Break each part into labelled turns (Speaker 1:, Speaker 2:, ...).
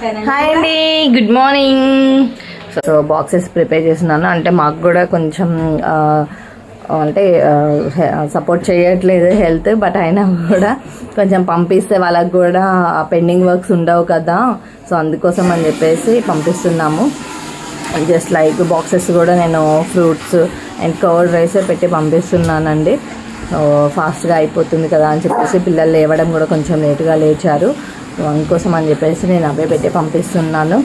Speaker 1: Hi అండి good morning. So boxes prepare చేస్తున్నాను. అంటే మాకు కూడా కొంచెం అంటే సపోర్ట్ చేయట్లేదు హెల్త్ బట్ అయినా కూడా కొంచెం పంపిస్తే వాళ్ళకి కూడా పెండింగ్ వర్క్స్ ఉండవు కదా. సో అందుకోసం అని చెప్పేసి పంపిస్తున్నాము. జస్ట్ లైక్ బాక్సెస్ కూడా నేను ఫ్రూట్స్ అండ్ కవర్డ్ రైస్ పెట్టి పంపిస్తున్నానండి. ఫాస్ట్గా అయిపోతుంది కదా అని చెప్పేసి పిల్లలు లేవడం కూడా కొంచెం లేట్గా లేచారు. అందుకోసం అని చెప్పేసి నేను అవే పెట్టి పంపిస్తున్నాను.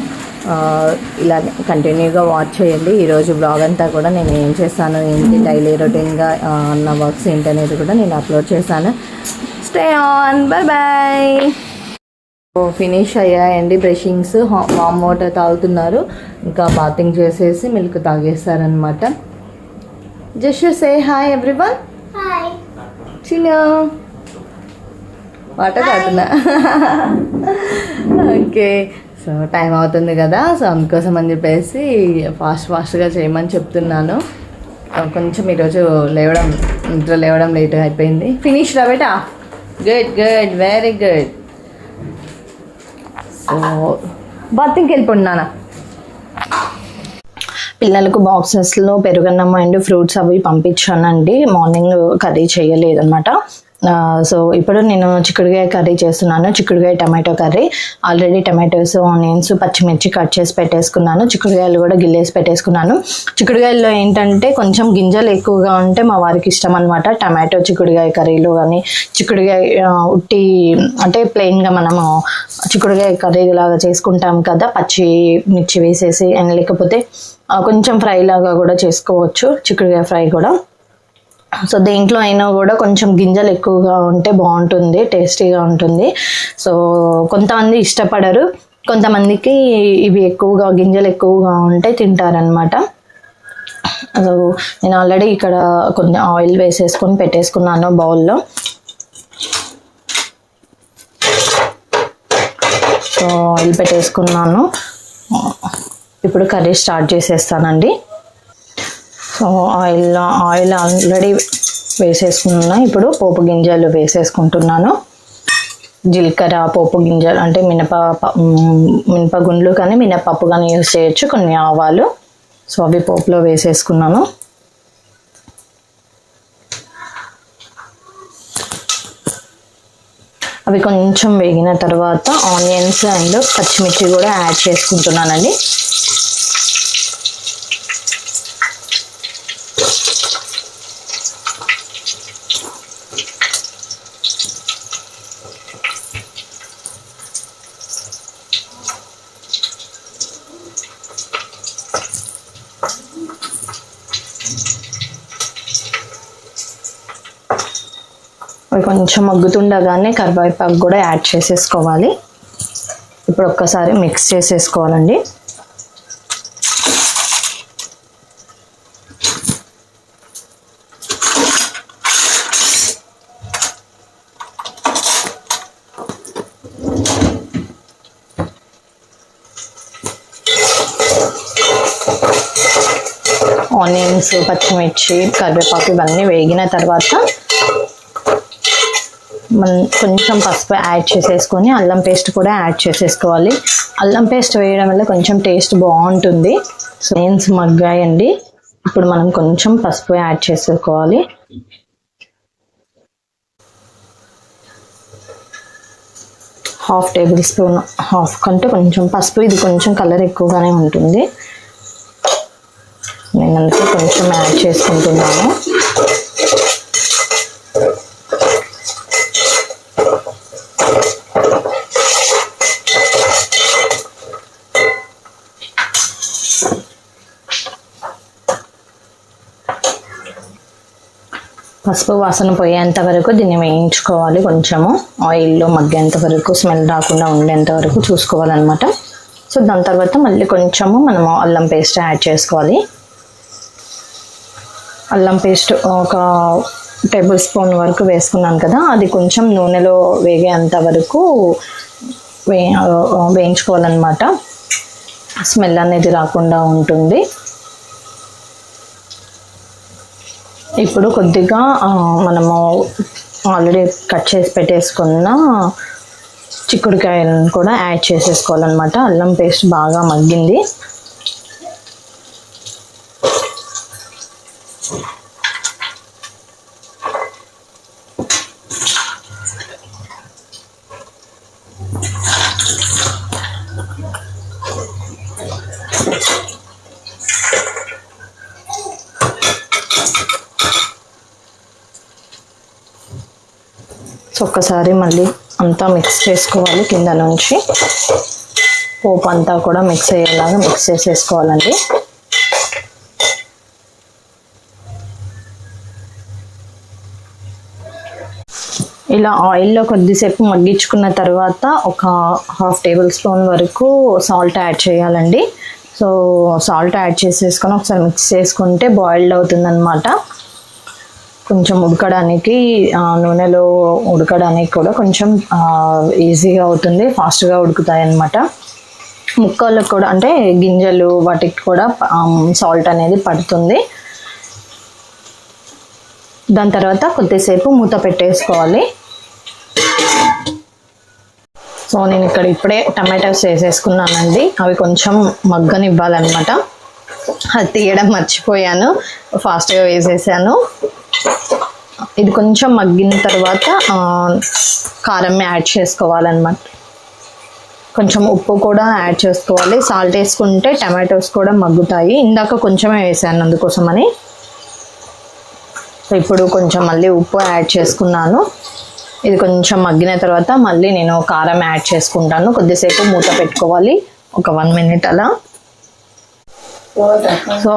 Speaker 1: ఇలా కంటిన్యూగా వాచ్ చేయండి. ఈరోజు బ్లాగ్ అంతా కూడా నేను ఏం చేస్తాను ఏంటి డైలీ రొటీన్గా నా వర్క్స్ ఏంటి అనేది కూడా నేను అప్లోడ్ చేశాను. Stay on bye bye finish అయ్యాయండి బ్రషింగ్స్ వామ్ వాటర్ తాగుతున్నారు. ఇంకా బాతింగ్ చేసేసి మిల్క్ తాగేస్తారనమాట జస్ట్ సే హాయ్ ఎవ్రీవన్ చిన్న వాటర్ తాగుతున్నా ఓకే. సో టైం అవుతుంది కదా. సో అందుకోసం అని చెప్పేసి ఫాస్ట్ ఫాస్ట్గా చేయమని చెప్తున్నాను. కొంచెం ఈరోజు లేవడం నిద్ర లేవడం లేట్గా అయిపోయింది. ఫినిష్ రా బేటా? Good good very good so బాత్రూమ్కి వెళ్ళిపోండి నాన్న.
Speaker 2: పిల్లలకు బాక్సెస్లో పెరుగన్నం అండ్ ఫ్రూట్స్ అవి పంపించానండి. మార్నింగ్ కర్రీ చేయలేదన్నమాట. సో ఇప్పుడు నేను చిక్కుడుగాయ కర్రీ చేస్తున్నాను. చిక్కుడుగాయ tomato curry. Already tomatoes onions పచ్చిమిర్చి కట్ చేసి పెట్టేసుకున్నాను. చిక్కుడుగాయలు కూడా గిల్లేసి పెట్టేసుకున్నాను. చిక్కుడుగాయల్లో ఏంటంటే కొంచెం గింజలు ఎక్కువగా ఉంటే మా వారికి ఇష్టం అనమాట టమాటో చిక్కుడుగాయ కర్రీలు కానీ చిక్కుడుగాయ ఉట్టి అంటే ప్లెయిన్గా మనము చిక్కుడుగాయ కర్రీ లాగా చేసుకుంటాం కదా పచ్చి మిర్చి వేసేసి లేకపోతే కొంచెం ఫ్రై లాగా కూడా చేసుకోవచ్చు. చిక్కుడుగాయ ఫ్రై కూడా. సో దేంట్లో అయినా కూడా కొంచెం గింజలు ఎక్కువగా ఉంటే బాగుంటుంది టేస్టీగా ఉంటుంది. సో కొంతమంది ఇష్టపడరు కొంతమందికి ఇవి ఎక్కువగా గింజలు ఎక్కువగా ఉంటే తింటారనమాట సో నేను ఆల్రెడీ ఇక్కడ కొంచెం ఆయిల్ వేసేసుకొని పెట్టేసుకున్నాను బౌల్లో. సో ఆయిల్ పెట్టేసుకున్నాను. ఇప్పుడు కర్రీ స్టార్ట్ చేసేస్తానండి. ఆయిల్ ఆయిల్ ఆల్రెడీ వేసేసుకున్నా. ఇప్పుడు పోపు గింజలు వేసేసుకుంటున్నాను. జీలకర్ర పోపు గింజలు అంటే మినప మినపగుండ్లు కానీ మినపప్పు కానీ యూస్ చేయొచ్చు. కొన్ని ఆవాలు. సో అవి పోపులో వేసేసుకున్నాను. అవి కొంచెం వేగిన తర్వాత ఆనియన్స్ అండ్ పచ్చిమిర్చి కూడా యాడ్ చేసుకుంటున్నానండి. కొంచెం మగ్గుతుండగానే కరివేపాకు కూడా యాడ్ చేసేసుకోవాలి. ఇప్పుడు ఒక్కసారి మిక్స్ చేసేసుకోవాలండి. ఆనియన్స్ పచ్చిమిర్చి కరివేపాకు ఇవన్నీ వేగిన తర్వాత మన కొంచెం పసుపు యాడ్ చేసేసుకొని అల్లం పేస్ట్ కూడా యాడ్ చేసేసుకోవాలి. అల్లం పేస్ట్ వేయడం వల్ల కొంచెం టేస్ట్ బాగుంటుంది. సో బీన్స్ మగ్గాయండి. ఇప్పుడు మనం కొంచెం పసుపు యాడ్ చేసుకోవాలి హాఫ్ టేబుల్ స్పూన్ హాఫ్ కంటే కొంచెం పసుపు. ఇది కొంచెం కలర్ ఎక్కువగానే ఉంటుంది. నేను అందుకే కొంచెం యాడ్ చేసుకుంటున్నాను. పసుపు వాసన పోయేంత వరకు దీన్ని వేయించుకోవాలి కొంచెము. ఆయిల్లో మగ్గేంత వరకు స్మెల్ రాకుండా ఉండేంత వరకు చూసుకోవాలన్నమాట. సో దాని తర్వాత మళ్ళీ కొంచెము మనము అల్లం పేస్ట్ యాడ్ చేసుకోవాలి. అల్లం పేస్ట్ ఒక టేబుల్ స్పూన్ వరకు వేసుకున్నాను కదా అది కొంచెం నూనెలో వేగేంత వరకు వే వేయించుకోవాలన్నమాట. స్మెల్ అనేది రాకుండా ఉంటుంది. ఇప్పుడు కొద్దిగా మనము ఆల్రెడీ కట్ చేసి పెట్టేసుకున్న చిక్కుడుకాయలను కూడా యాడ్ చేసేసుకోవాలన్నమాట. అల్లం పేస్ట్ బాగా మగ్గింది. ఒక్కసారి మళ్ళీ అంతా మిక్స్ చేసుకోవాలి కింద నుంచి. పోపు అంతా కూడా మిక్స్ అయ్యేలాగా మిక్స్ చేసేసుకోవాలండి. ఇలా ఆయిల్లో కొద్దిసేపు మగ్గించుకున్న తర్వాత ఒక హాఫ్ టేబుల్ స్పూన్ వరకు సాల్ట్ యాడ్ చేయాలండి. సో సాల్ట్ యాడ్ చేసేసుకొని ఒకసారి మిక్స్ చేసుకుంటే బాయిల్డ్ అవుతుందన్నమాట. కొంచెం ఉడకడానికి నూనెలో ఉడకడానికి కూడా కొంచెం ఈజీగా అవుతుంది ఫాస్ట్గా ఉడుకుతాయి అన్నమాట ముక్కలకు కూడా అంటే గింజలు వాటికి కూడా సాల్ట్ అనేది పడుతుంది. దాని తర్వాత కొద్దిసేపు మూత పెట్టేసుకోవాలి. సో నేను ఇక్కడ ఇప్పుడే టమాటాస్ వేసేసుకున్నానండి. అవి కొంచెం మగ్గనివ్వాలన్నమాట. అది తీయడం మర్చిపోయాను. ఫాస్ట్గా వేసేసాను. ఇది కొంచెం మగ్గిన తర్వాత కారం యాడ్ చేసుకోవాలన్నమాట. కొంచెం ఉప్పు కూడా యాడ్ చేసుకోవాలి. సాల్ట్ వేసుకుంటే టమాటోస్ కూడా మగ్గుతాయి. ఇందాక కొంచెమే వేసాను అందుకోసమని. ఇప్పుడు కొంచెం మళ్ళీ ఉప్పు యాడ్ చేసుకున్నాను. ఇది కొంచెం మగ్గిన తర్వాత మళ్ళీ నేను కారం యాడ్ చేసుకుంటాను. కొద్దిసేపు మూత పెట్టుకోవాలి. ఒక వన్ మినిట్ అలా. సో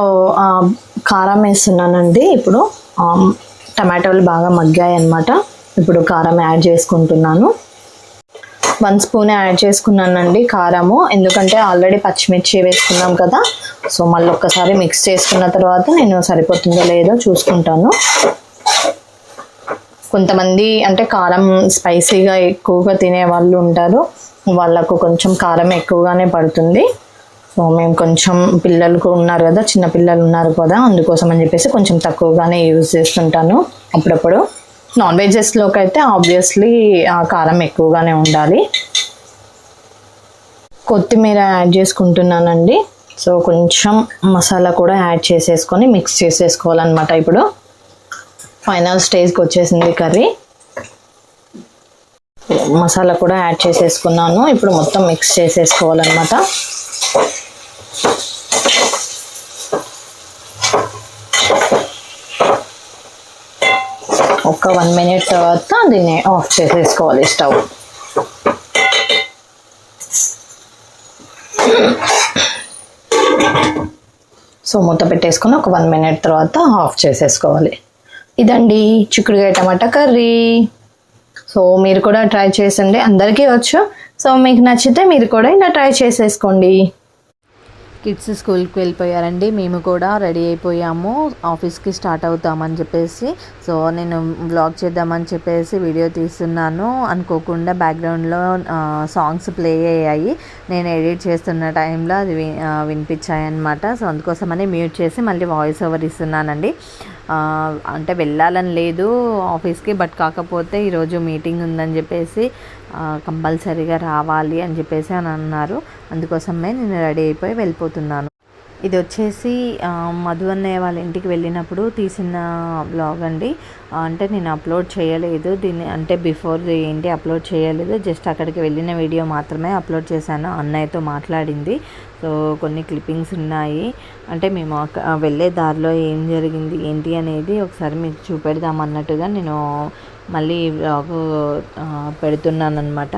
Speaker 2: కారం వేస్తున్నానండి ఇప్పుడు. టమాటోలు బాగా మగ్గాయి అన్నమాట. ఇప్పుడు కారం యాడ్ చేసుకుంటున్నాను. వన్ స్పూన్ యాడ్ చేసుకున్నానండి కారము. ఎందుకంటే ఆల్రెడీ పచ్చిమిర్చి వేసుకున్నాం కదా. సో మళ్ళీ ఒక్కసారి మిక్స్ చేసుకున్న తర్వాత నేను సరిపోతుందో లేదో చూసుకుంటాను. కొంతమంది అంటే కారం స్పైసీగా ఎక్కువగా తినే వాళ్ళు ఉంటారు. వాళ్ళకు కొంచెం కారం ఎక్కువగానే పడుతుంది. సో మేము కొంచెం పిల్లలకు ఉన్నారు కదా చిన్న పిల్లలు ఉన్నారు కదా అందుకోసం అని చెప్పేసి కొంచెం తక్కువగానే యూజ్ చేస్తుంటాను అప్పుడప్పుడు. నాన్ వెజెస్లోకి అయితే ఆబ్వియస్లీ ఆ కారం ఎక్కువగానే ఉండాలి. కొత్తిమీర యాడ్ చేసుకుంటున్నానండి. సో కొంచెం మసాలా కూడా యాడ్ చేసేసుకొని మిక్స్ చేసేసుకోవాలన్నమాట ఇప్పుడు. ఫైనల్ స్టేజ్కి వచ్చేసింది కర్రీ. మసాలా కూడా యాడ్ చేసేసుకున్నాను. ఇప్పుడు మొత్తం మిక్స్ చేసేసుకోవాలన్నమాట. ఒక వన్ మినిట్ తర్వాత దీన్ని ఆఫ్ చేసేసుకోవాలి స్టవ్. సో మూత పెట్టేసుకొని ఒక వన్ మినిట్ తర్వాత ఆఫ్ చేసేసుకోవాలి. ఇదండి చిక్కుడుకాయ టమాటా కర్రీ. సో మీరు కూడా ట్రై చేసండి. అందరికీ వచ్చు. సో మీకు నచ్చితే మీరు కూడా ఇలా ట్రై చేసేసుకోండి.
Speaker 1: కిడ్స్ స్కూల్కి వెళ్ళిపోయారండి. మేము కూడా రెడీ అయిపోయాము. ఆఫీస్కి స్టార్ట్ అవుతామని చెప్పేసి. సో నేను వ్లాగ్ చేద్దామని చెప్పేసి వీడియో తీస్తున్నాను. అనుకోకుండా బ్యాక్గ్రౌండ్లో సాంగ్స్ ప్లే అయ్యాయి. నేను ఎడిట్ చేస్తున్న టైంలో అది వి- వినిపించాయి సో అందుకోసమని మ్యూట్ చేసి మళ్ళీ వాయిస్ ఓవర్ ఇస్తున్నానండి. అంటే వెళ్ళాలని లేదు ఆఫీస్కి బట్ కాకపోతే ఈరోజు మీటింగ్ ఉందని చెప్పేసి కంపల్సరీగా రావాలి అని చెప్పేసి అని అన్నారు. అందుకోసమే నేను రెడీ అయిపోయి వెళ్ళిపోతున్నాను. ఇది వచ్చేసి మధు అన్నయ్య వాళ్ళ ఇంటికి వెళ్ళినప్పుడు తీసిన బ్లాగ్ అండి. అంటే నేను అప్లోడ్ చేయలేదు. దీన్ని అంటే బిఫోర్ ఏంటి అప్లోడ్ చేయలేదు. జస్ట్ అక్కడికి వెళ్ళిన వీడియో మాత్రమే అప్లోడ్ చేశాను. అన్నయ్యతో మాట్లాడింది. సో కొన్ని క్లిప్పింగ్స్ ఉన్నాయి. అంటే మేము అక్క- వెళ్ళే దారిలో ఏం జరిగింది ఏంటి అనేది ఒకసారి మీకు చూపెడదాం అన్నట్టుగా నేను మళ్ళీ వ్లాగ్ పెడుతున్నాను అనమాట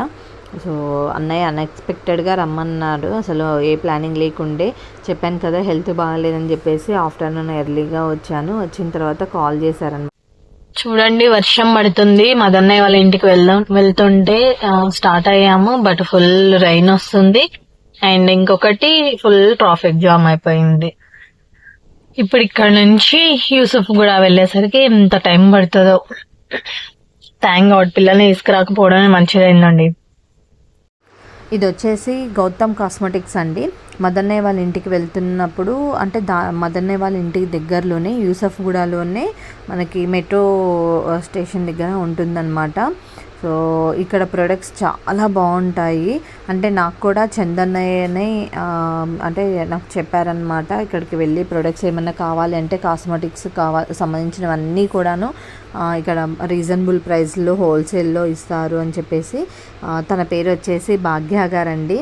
Speaker 1: సో అన్నయ్య అన్ఎక్స్పెక్టెడ్గా రమ్మన్నాడు. అసలు ఏ ప్లానింగ్ లేకుండే చెప్పాను కదా హెల్త్ బాగాలేదని చెప్పేసి ఆఫ్టర్నూన్ ఎర్లీగా వచ్చాను. వచ్చిన తర్వాత కాల్ చేశారనమాట
Speaker 2: చూడండి వర్షం పడుతుంది. మదన్నయ్య వాళ్ళ ఇంటికి వెళ్దాం వెళ్తుంటే స్టార్ట్ అయ్యాము బట్ ఫుల్ రైన్ వస్తుంది. అండ్ ఇంకొకటి ఫుల్ ట్రాఫిక్ జామ్ అయిపోయింది. ఇప్పుడు ఇక్కడ నుంచి యూసుఫ్ కూడా వెళ్ళేసరికి ఎంత టైం పడుతుందో. థ్యాంక్ గాడ్ పిల్లల్ని తీసుకురాకపోవడమే మంచిదైందండి.
Speaker 1: ఇది వచ్చేసి గౌతమ్ కాస్మెటిక్స్ అండి. మదన్నయ్య వాళ్ళ ఇంటికి వెళ్తున్నప్పుడు అంటే దా మదన్నయ్య వాళ్ళ ఇంటికి దగ్గరలోనే యూసఫ్గూడలోనే మనకి మెట్రో స్టేషన్ దగ్గర ఉంటుందన్నమాట. సో ఇక్కడ ప్రొడక్ట్స్ చాలా బాగుంటాయి. అంటే నాకు కూడా చందన్నయ్యనే అంటే నాకు చెప్పారనమాట ఇక్కడికి వెళ్ళి ప్రొడక్ట్స్ ఏమైనా కావాలి అంటే కాస్మెటిక్స్ కావా సంబంధించినవన్నీ కూడాను ఇక్కడ రీజనబుల్ ప్రైస్లో హోల్సేల్లో ఇస్తారు అని చెప్పేసి తన పేరు వచ్చేసి భాగ్య గారండి.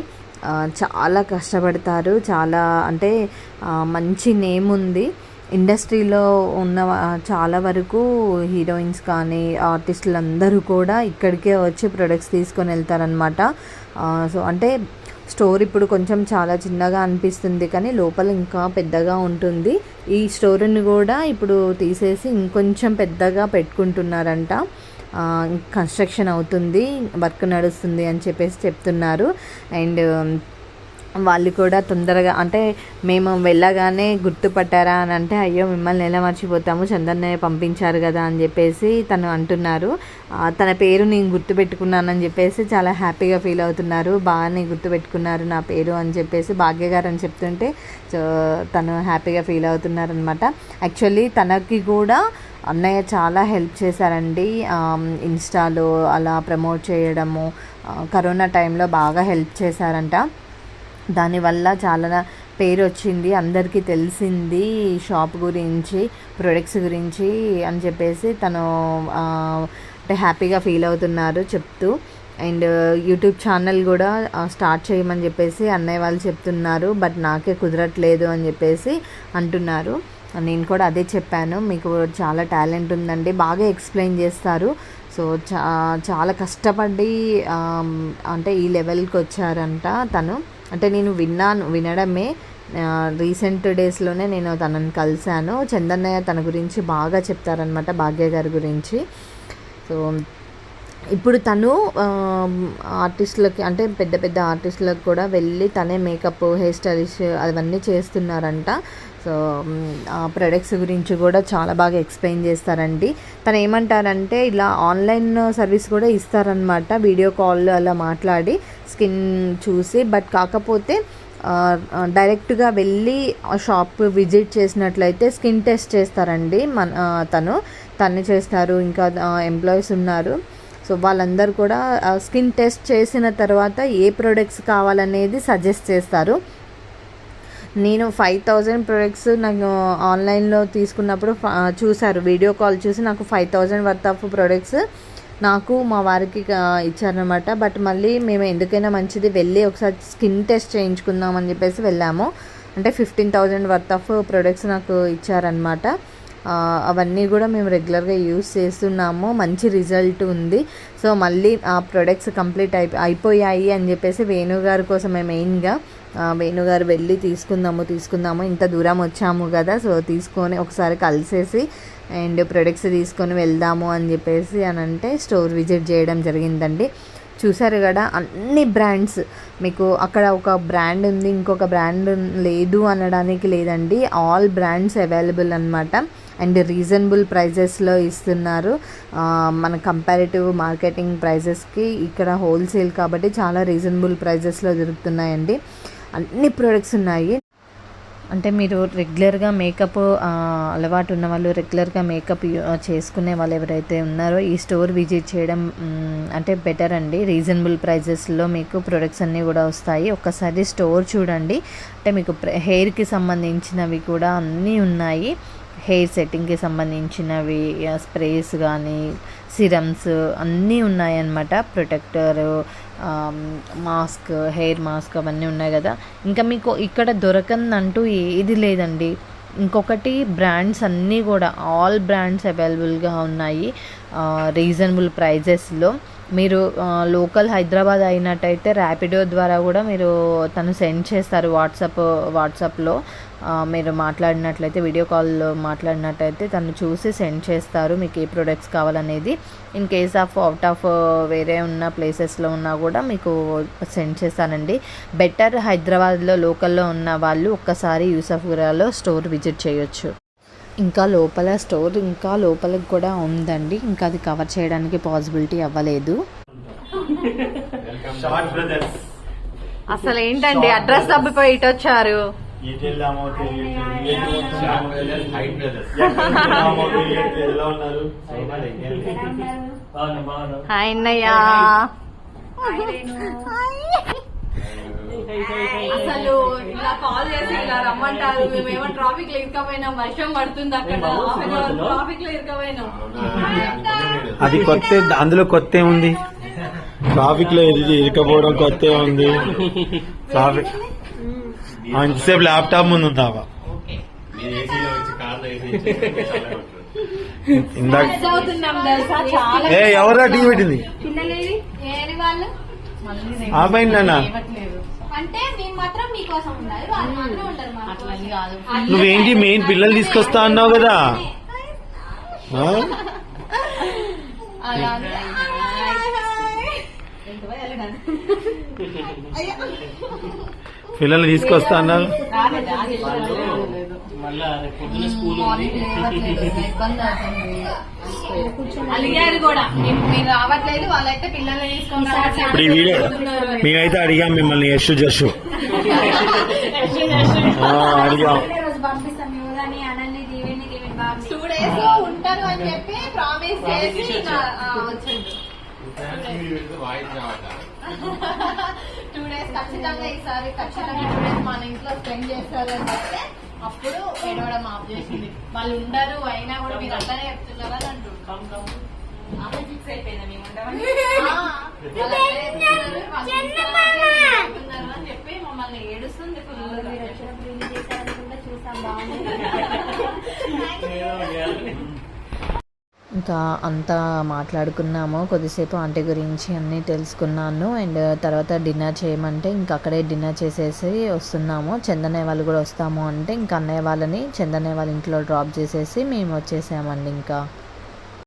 Speaker 1: చాలా కష్టపడతారు. చాలా అంటే మంచి నేమ్ ఉంది. ఇండస్ట్రీలో ఉన్న చాలా వరకు హీరోయిన్స్ కానీ ఆర్టిస్టులు అందరూ కూడా ఇక్కడికే వచ్చి ప్రొడక్ట్స్ తీసుకొని వెళ్తారనమాట సో అంటే స్టోర్ ఇప్పుడు కొంచెం చాలా చిన్నగా అనిపిస్తుంది కానీ లోపల ఇంకా పెద్దగా ఉంటుంది. ఈ స్టోర్ని కూడా ఇప్పుడు తీసేసి ఇంకొంచెం పెద్దగా పెట్టుకుంటున్నారంట. కన్స్ట్రక్షన్ అవుతుంది వర్క్ నడుస్తుంది అని చెప్పేసి చెప్తున్నారు. అండ్ వాళ్ళు కూడా తొందరగా అంటే మేము వెళ్ళగానే గుర్తుపట్టారా అని అంటే అయ్యో మిమ్మల్ని ఎలా మర్చిపోతాము? చందన్నే పంపించారు కదా అని చెప్పేసి తను అంటున్నారు. తన పేరు నేను గుర్తుపెట్టుకున్నానని చెప్పేసి చాలా హ్యాపీగా ఫీల్ అవుతున్నారు. బాగానే గుర్తుపెట్టుకున్నారు నా పేరు అని చెప్పేసి భాగ్య గారు అని చెప్తుంటే సో తను హ్యాపీగా ఫీల్ అవుతున్నారనమాట యాక్చువల్లీ తనకి కూడా అన్నయ్య చాలా హెల్ప్ చేశారండి. ఇన్స్టాలో అలా ప్రమోట్ చేయడము కరోనా టైంలో బాగా హెల్ప్ చేశారంట. దానివల్ల చాలా పేరు వచ్చింది అందరికీ తెలిసింది షాప్ గురించి ప్రొడక్ట్స్ గురించి అని చెప్పేసి తను అంటే హ్యాపీగా ఫీల్ అవుతున్నారు చెప్తూ. అండ్ యూట్యూబ్ ఛానల్ కూడా స్టార్ట్ చేయమని చెప్పేసి అన్నయ్య వాళ్ళు చెప్తున్నారు బట్ నాకే కుదరట్లేదు అని చెప్పేసి అంటున్నారు. నేను కూడా అదే చెప్పాను మీకు చాలా టాలెంట్ ఉందండి బాగా ఎక్స్ప్లెయిన్ చేస్తారు. సో చా చాలా కష్టపడి అంటే ఈ లెవెల్కి వచ్చారంట తను. అంటే నేను విన్నాను వినడమే. రీసెంట్ డేస్లోనే నేను తనని కలిశాను. చందన్నయ్య తన గురించి బాగా చెప్తారనమాట భాగ్య గారి గురించి. సో ఇప్పుడు తను ఆర్టిస్టులకి అంటే పెద్ద పెద్ద ఆర్టిస్టులకు కూడా వెళ్ళి తనే మేకప్ హెయిర్ స్టైలిష్ అవన్నీ చేస్తున్నారంట. సో um, ఆ ప్రొడక్ట్స్ గురించి కూడా చాలా బాగా ఎక్స్ప్లెయిన్ చేస్తారండి. తను ఏమంటారంటే ఇలా ఆన్లైన్ సర్వీస్ కూడా ఇస్తారనమాట వీడియో కాల్ అలా మాట్లాడి స్కిన్ చూసి. బట్ కాకపోతే డైరెక్ట్గా వెళ్ళి ఆ షాప్ విజిట్ చేసినట్లయితే స్కిన్ టెస్ట్ చేస్తారండి మన తను. తను చేస్తారు ఇంకా ఎంప్లాయీస్ ఉన్నారు. సో వాళ్ళందరూ కూడా స్కిన్ టెస్ట్ చేసిన తర్వాత ఏ ప్రొడక్ట్స్ కావాలనేది సజెస్ట్ చేస్తారు. నేను ఫైవ్ థౌజండ్ ప్రొడక్ట్స్ నాకు ఆన్లైన్లో తీసుకున్నప్పుడు చూశారు. వీడియో కాల్ చూసి నాకు five thousand worth of products నాకు మా వారికి ఇచ్చారనమాట బట్ మళ్ళీ మేము ఎందుకైనా మంచిది వెళ్ళి ఒకసారి స్కిన్ టెస్ట్ చేయించుకుందాం అని చెప్పేసి వెళ్ళాము. అంటే fifteen thousand worth of products నాకు ఇచ్చారనమాట అవన్నీ కూడా మేము రెగ్యులర్గా యూస్ చేస్తున్నాము. మంచి రిజల్ట్ ఉంది. సో మళ్ళీ ఆ ప్రొడక్ట్స్ కంప్లీట్ అయిపో అయిపోయాయి అని చెప్పేసి వేణుగారి కోసమే మెయిన్గా వేణుగారు వెళ్ళి తీసుకుందాము తీసుకుందాము ఇంత దూరం వచ్చాము కదా సో తీసుకొని ఒకసారి కలిసేసి అండ్ ప్రొడక్ట్స్ తీసుకొని వెళ్దాము అని చెప్పేసి అని అంటే స్టోర్ విజిట్ చేయడం జరిగిందండి. చూసారు కదా అన్ని బ్రాండ్స్. మీకు అక్కడ ఒక బ్రాండ్ ఉంది ఇంకొక బ్రాండ్ లేదు అనడానికి లేదండి. ఆల్ బ్రాండ్స్ అవైలబుల్ అనమాట అండ్ రీజనబుల్ ప్రైజెస్లో ఇస్తున్నారు. మన కంపారిటివ్ మార్కెటింగ్ ప్రైజెస్కి ఇక్కడ హోల్సేల్ కాబట్టి చాలా రీజనబుల్ ప్రైజెస్లో దొరుకుతున్నాయండి. అన్ని ప్రొడక్ట్స్ ఉన్నాయి. అంటే మీరు రెగ్యులర్గా మేకప్ అలవాటు ఉన్న వాళ్ళు రెగ్యులర్గా మేకప్ చేసుకునే వాళ్ళు ఎవరైతే ఉన్నారో ఈ స్టోర్ విజిట్ చేయడం అంటే బెటర్ అండి. రీజనబుల్ ప్రైజెస్లో మీకు ప్రొడక్ట్స్ అన్నీ కూడా వస్తాయి. ఒక్కసారి స్టోర్ చూడండి. అంటే మీకు ప్ర- హెయిర్కి సంబంధించినవి కూడా అన్నీ ఉన్నాయి. హెయిర్ సెట్టింగ్కి సంబంధించినవి స్ప్రేస్ కానీ సిరమ్స్ అన్నీ ఉన్నాయన్నమాట. ప్రొటెక్టర్ మాస్క్ హెయిర్ మాస్క్ అవన్నీ ఉన్నాయి కదా. ఇంకా మీకు ఇక్కడ దొరకందంటూ ఏది లేదండి. ఇంకొకటి బ్రాండ్స్ అన్నీ కూడా ఆల్ బ్రాండ్స్ అవైలబుల్గా ఉన్నాయి రీజనబుల్ ప్రైజెస్లో. మీరు లోకల్ హైదరాబాద్ అయినట్టయితే ర్యాపిడో ద్వారా కూడా మీరు తను సెండ్ చేస్తారు వాట్సాప్ వాట్సాప్లో. మీరు మాట్లాడినట్లయితే వీడియో కాల్లో మాట్లాడినట్టయితే తను చూసి సెండ్ చేస్తారు మీకు ఏ ప్రొడక్ట్స్ కావాలనేది. In case of out of వేరే ఉన్న ప్లేసెస్లో ఉన్నా కూడా మీకు సెండ్ చేస్తానండి. బెటర్ హైదరాబాద్లో లోకల్లో ఉన్న వాళ్ళు ఒక్కసారి యూసఫ్గురాలో స్టోర్ విజిట్ చేయొచ్చు. ఇంకా లోపల స్టోర్ ఇంకా లోపలికి కూడా ఉందండి. ఇంకా అది కవర్ చేయడానికి పాసిబిలిటీ అవ్వలేదు.
Speaker 3: Short brothers.
Speaker 1: అసలు ఏంటండి? అడ్రస్ తప్పిపోయి ఇటు వచ్చారు?
Speaker 4: హాయ్ అన్నయ్య. అసలు ఇలా కాల్ చేసి ఇలా రమ్మంటారు మేమేమో ట్రాఫిక్లో ఇరుకపోయినాం వర్షం పడుతుంది అక్కడ. ట్రాఫిక్లో ఇరుకపోయినాం
Speaker 5: అది కొత్త అందులో కొత్త ఉంది. ట్రాఫిక్లో ఇది ఇరకపోవడం కొత్త ఉంది. ట్రాఫిక్ ఇంతసేపు ల్యాప్టాప్ ముందు ఉందావా? ఇందాక ఏ ఎవరా టీ పెట్టింది?
Speaker 4: వాళ్ళు?
Speaker 5: ఆపైందన్నా
Speaker 6: అంటే మేము మాత్రం మీకోసం ఉండాలి. వాళ్ళు మాత్రం ఉంటారు మాకు
Speaker 4: కాదు.
Speaker 5: నువ్వేంటి మెయిన్ పిల్లలు తీసుకొస్తా అన్నావు కదా? ఆ?
Speaker 4: అలా
Speaker 3: మళ్ళా రేపు పొద్దున స్కూల్ ఉంది
Speaker 4: అలిగారు కూడా మీరు- మీరు రావట్లేదు వాళ్ళైతే పిల్లల్ని తీసుకొని
Speaker 5: ఈ వీడియో మేమైతే అడిగాం మిమ్మల్ని యశ్ జస్సు ఆ, అడిగాం.
Speaker 4: టూ డేస్ ఉంటారు అని చెప్పి ప్రామిస్ చేసి టూ డేస్ ఖచ్చితంగా ఈసారి ఖచ్చితంగా టూ డేస్ మన ఇంట్లో స్పెండ్ చేస్తారు అని చెప్తే అప్పుడు ఏడవడం ఆఫ్ చేసింది వాళ్ళు ఉండరు అయినా కూడా మీరు అట్లనే చెప్తున్నారు అని ఫిక్స్ అయిపోయింది మేము ఉండమని అని చెప్పి మమ్మల్ని ఏడుస్తుంది ఫుల్
Speaker 6: మీరు వచ్చినప్పుడు ఇల్లు చేశారనుకుంటే చూసాం బాగుంది.
Speaker 1: ఇంకా అంతా మాట్లాడుకున్నాము. కొద్దిసేపు ఆంటీ గురించి అన్నీ తెలుసుకున్నాను. అండ్ తర్వాత డిన్నర్ చేయమంటే ఇంకా అక్కడే డిన్నర్ చేసేసి వస్తున్నాము. చందనయ్య వాళ్ళు కూడా వస్తాము అంటే ఇంకా అన్నయ్య వాళ్ళని చందనయ్య వాళ్ళ ఇంట్లో డ్రాప్ చేసేసి మేము వచ్చేసామండి ఇంకా.